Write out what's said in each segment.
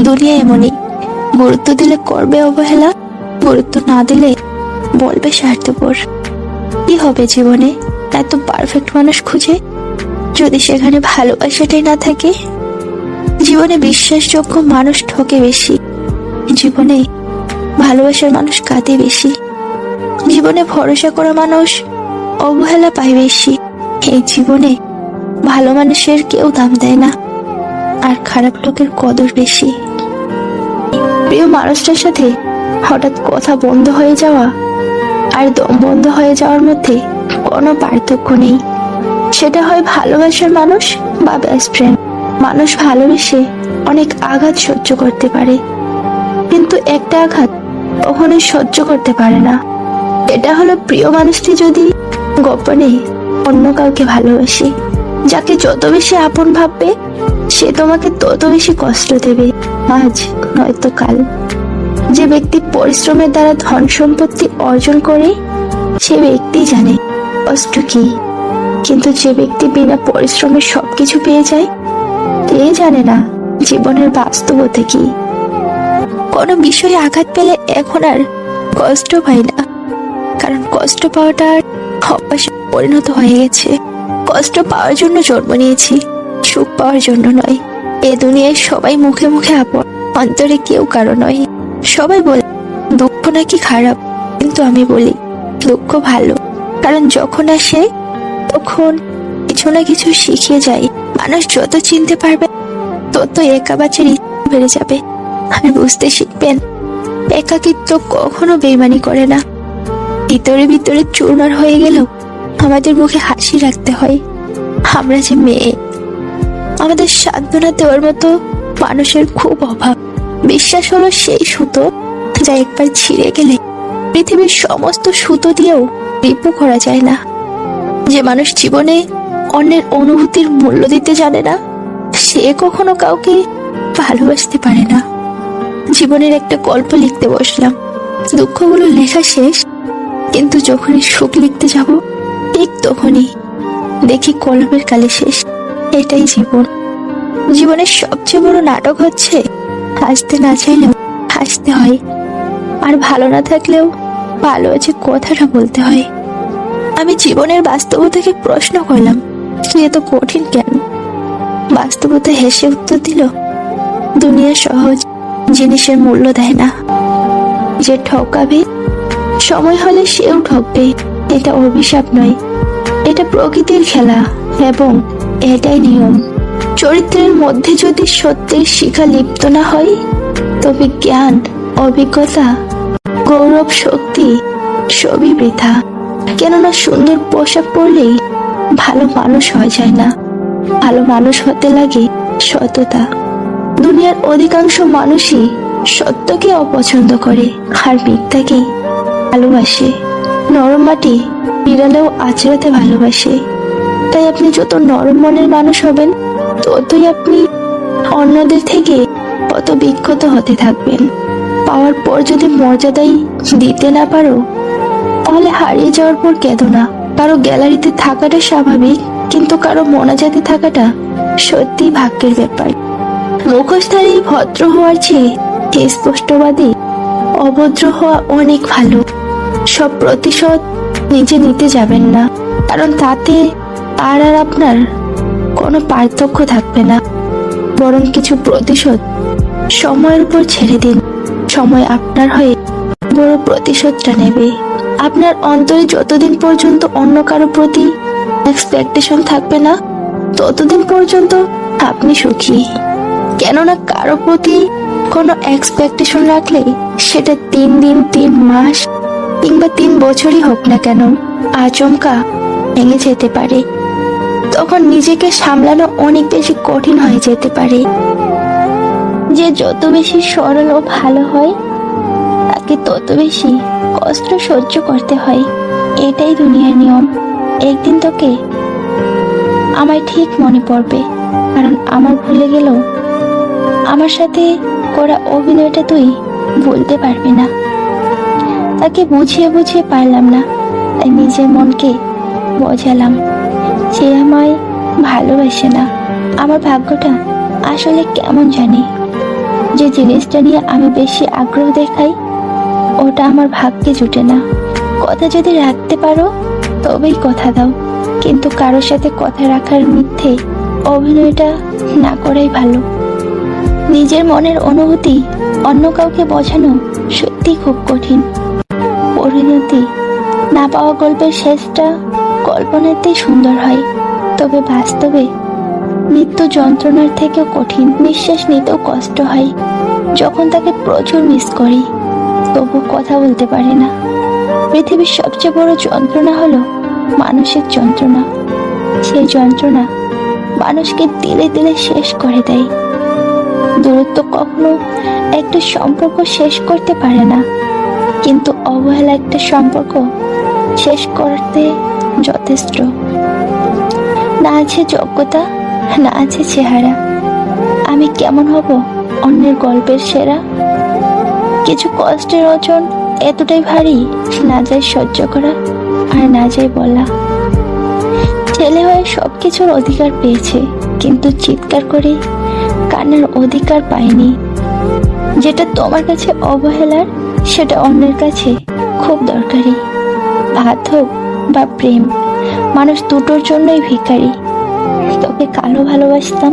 দুনিয়া এমনই। গুরুত্ব দিলে করবে অবহেলা, গুরুত্ব না দিলে বলবে স্বার্থপর। কি হবে জীবনে? এত পারফেক্ট মানুষ খুঁজে? যদি সেখানে ভালোবাসাটাই না থাকে? জীবনে বিশ্বাসযোগ্য মানুষ ঠকে বেশি। জীবনে ভালোবাসার মানুষ কাঁদে বেশি। জীবনে ভরসা করা মানুষ অবহেলা পায় বেশি। এই জীবনে ভালো মানুষের কেউ দাম দেয় না। আর খারাপ লোকের কদর বেশি। প্রিয় মানুষটার সাথে হঠাৎ কথা বন্ধ হয়ে যাওয়া আর দম বন্ধ হয়ে যাওয়ার মধ্যে কোনো পার্থক্য নেই। সেটা হয় ভালোবাসার মানুষ বা বেস্ট ফ্রেন্ড মানুষ ভালোবেসে অনেক আঘাত সহ্য করতে পারে। কিন্তু একটা আঘাত কখনোই সহ্য করতে পারে না। এটা হলো প্রিয় মানুষটি যদি গোপনে অন্য কাউকে ভালোবাসে, যাকে যত বেশি আপন ভাববে, সে তোমাকে তত বেশি কষ্ট দেবে। আজ, নয়তো কাল। যে ব্যক্তি পরিশ্রমের দ্বারা ধন সম্পত্তি অর্জন করে, সে ব্যক্তি জানে কষ্ট কি। কিন্তু যে ব্যক্তি বিনা পরিশ্রমে সবকিছু পেয়ে যায় এ জানে না জীবনের বাস্তবতা কি। কোনো বিষয়ে আঘাত পেলে এখন আর কষ্ট পাই না। কারণ কষ্ট পাওয়াটা অভ্যাসে পরিণত হয়ে গেছে। কষ্ট পাওয়ার জন্য জন্ম নিয়েছি, সুখ পাওয়ার জন্য নয়। এ দুনিয়ায় সবাই মুখে মুখে আপন, অন্তরে কেউ কারও নয়। সবাই বলে, দুঃখ নাকি খারাপ? কিন্তু আমি বলি, দুঃখ ভালো। কারণ যখন আসে, তখন কিছু না কিছু শিখিয়ে যায়। মানুষ যত চিনতে পারবে, তত একা বাচ্চার ইচ্ছে বেড়ে যাবে। আর বুঝতে শিখবেন, একাকিত্ব কখনো বেমানি করে না। ভিতরে ভিতরে চুরমার হয়ে গেলেও আমাদের মুখে হাসি রাখতে হয়। আমরা যে মেয়ে আমাদের সান্ত্বনা দেওয়ার মতো মানুষের খুব অভাব। বিশ্বাস হলো সেই সুতো যা একবার ছিঁড়ে গেলে পৃথিবীর সমস্ত সুতো দিয়েও রিপু করা যায় না। যে মানুষ জীবনে অন্যের অনুভূতির মূল্য দিতে জানে না, সে কখনো কাউকে ভালোবাসতে পারে না। জীবনের একটা গল্প লিখতে বসলাম। দুঃখগুলো লেখা শেষ, কিন্তু যখনই সুখ লিখতে যাব, ঠিক তখনই দেখি কলমের কালে শেষ। এটাই জীবন। জীবনের সবচেয়ে বড় নাটক হচ্ছে হাসতে না চাইলেও হাসতে হয়। আর ভালো না থাকলেও ভালো আছে কথাটা বলতে হয়। আমি জীবনের বাস্তবতাকে প্রশ্ন করলাম সে এত কঠিন কেন? বাস্তবতা হেসে উত্তর দিল, দুনিয়া সহজ, জিনিসের মূল্য দেয় না। যে ঠকাবে, সময় হলে সেও ঠকবে। এটা অভিশাপ নয়। এটা প্রকৃতির খেলা এবং এটাই নিয়ম। চরিত্রের মধ্যে যদি সত্যের শিখা লিপ্ত না হয়, তবে জ্ঞান, অভিজ্ঞতা, গৌরব, শক্তি সবই বৃথা। কেননা সুন্দর পোশাক পরলেই ভালো মানুষ হয়ে যায় না। ভালো মানুষ হতে লাগে সততা। দুনিয়ার অধিকাংশ মানুষই সত্যকে অপছন্দ করে আর মিথ্যাকেই ভালোবাসে। নরম মাটি বিড়ালেও আচড়াতে ভালোবাসে। তাই আপনি যত নরম মনের মানুষ হবেন, ততই আপনি অন্যদের থেকে অত বিক্ষত হতে থাকবেন। পাওয়ার পর যদি মর্যাদাই দিতে না পারো, তাহলে হারিয়ে যাওয়ার পর কেঁদো না। কারও গ্যালারিতে থাকাটা স্বাভাবিক, কিন্তু কারও মোনাজাতে থাকাটা সত্যি ভাগ্যের ব্যাপার। মুখোশধারী ভদ্র হওয়ার চেয়ে স্পষ্টবাদী? অভদ্র হওয়া অনেক ভালো। সব প্রতিশোধ নিজে নিতে যাবেন না। কারণ তাতে আর আর আপনার কোনো পার্থক্য থাকবে না। বরং কিছু প্রতিশোধ সময়ের উপর ছেড়ে দিন। সময় আপনার হয়ে বড় প্রতিশোধটা নেবে। আপনার অন্তরে যতদিন পর্যন্ত অন্য কারও প্রতি এক্সপেকটেশন থাকবে না, ততদিন পর্যন্ত আপনি সুখী। কেননা কারও প্রতি কোনো এক্সপেকটেশন রাখলে সেটা তিন দিন, তিন মাস কিংবা তিন বছরই হোক না কেন, আচমকা ভেঙে যেতে পারে। তখন নিজেকে সামলানো অনেক বেশি কঠিন হয়ে যেতে পারে। যে যত বেশি সরল ও ভালো হয়, তাকে তত বেশি কষ্ট সহ্য করতে হয়। এটাই দুনিয়ার নিয়ম। একদিন তোকে আমায় ঠিক মনে পড়বে, কারণ আমার ভুলে গেলেও আমার সাথে করা অভিনয়টা তুই ভুলতে পারবি না। তাকে বুঝিয়ে বুঝিয়ে পারলাম না, তাই নিজের মনকে বোঝালাম। সে আমায় ভালোবাসে না। আমার ভাগ্যটা আসলে কেমন জানি? যে জিনিসটা নিয়ে আমি বেশি আগ্রহ দেখাই, ওটা আমার ভাগ্যে জুটে না। কথা যদি রাখতে পারো, তবেই কথা দাও। কিন্তু কারোর সাথে কথা রাখার মিথ্যে অভিনয়টা না করাই ভালো। নিজের মনের অনুভূতি অন্য কাউকে বোঝানো সত্যি খুব কঠিন। পরিণতি না পাওয়া গল্পের শেষটা কল্পনাতেই সুন্দর হয়। তবে বাস্তবে মৃত্যু যন্ত্রণার থেকেও কঠিন। নিঃশ্বাস নিতেও কষ্ট হয়। যখন তাকে প্রচুর মিস করি, তবু কথা বলতে পারি না। পৃথিবীর সবচেয়ে বড় যন্ত্রণা হলো মানসিক যন্ত্রণা। সেই যন্ত্রণা মানুষকে দিলে দিলে শেষ করে দেয়। দূরত্ব কখনো একটা সম্পর্ক শেষ করতে পারে না। কিন্তু অবহেলা একটা সম্পর্ক শেষ করতে যথেষ্ট। না আছে যোগ্যতা, না আছে চেহারা। আমি কেমন হব অন্যের গল্পের সেরা? কিছু কষ্টের ওজন এতটাই ভারী, না যায় সহ্য করা আর না যায় বলা। ছেলে হয়ে সব কিছুর অধিকার পেয়েছে, কিন্তু চিৎকার করে কান্নার অধিকার পায়নি যেটা তোমার কাছে অবহেলার, সেটা অন্যের কাছে খুব দরকারি। ভাত হোক বা প্রেম। মানুষ দুটোর জন্যই ভিখারি। তোকে কালো ভালোবাসতাম,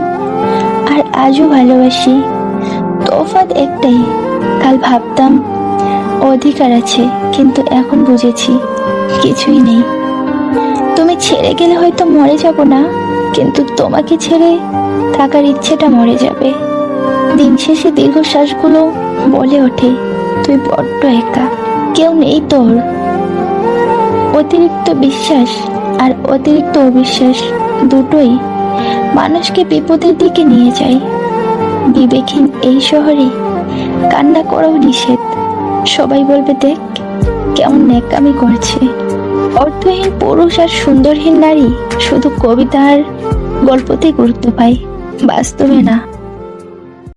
আর আজও ভালোবাসি। তফাৎ একটাই, কাল ভাবতাম, অধিকার আছে, কিন্তু এখন বুঝেছি, কিছুই নেই। তুমি ছেড়ে গেলে হয়তো মরে যাব না, কিন্তু তোমাকে ছেড়ে থাকার ইচ্ছেটা মরে যাবে। দিন শেষে দীর্ঘশ্বাসগুলো বলে ওঠে, তুই বড্ড একা, কেউ নেই তোর। অতিরিক্ত বিশ্বাস অতিরিক্ত অবিশ্বাস দুটোই মানুষকে বিপদের দিকে নিয়ে যায়। বিবেকহীন এই শহরে কান্না করাও নিষেধ। সবাই বলবে, দেখ, কেমন ন্যাকামি করেছে। অর্থহীন পুরুষ আর সুন্দরহীন নারী শুধু কবিতার গল্পতে গুরুত্ব পায়। বাস্তবে না।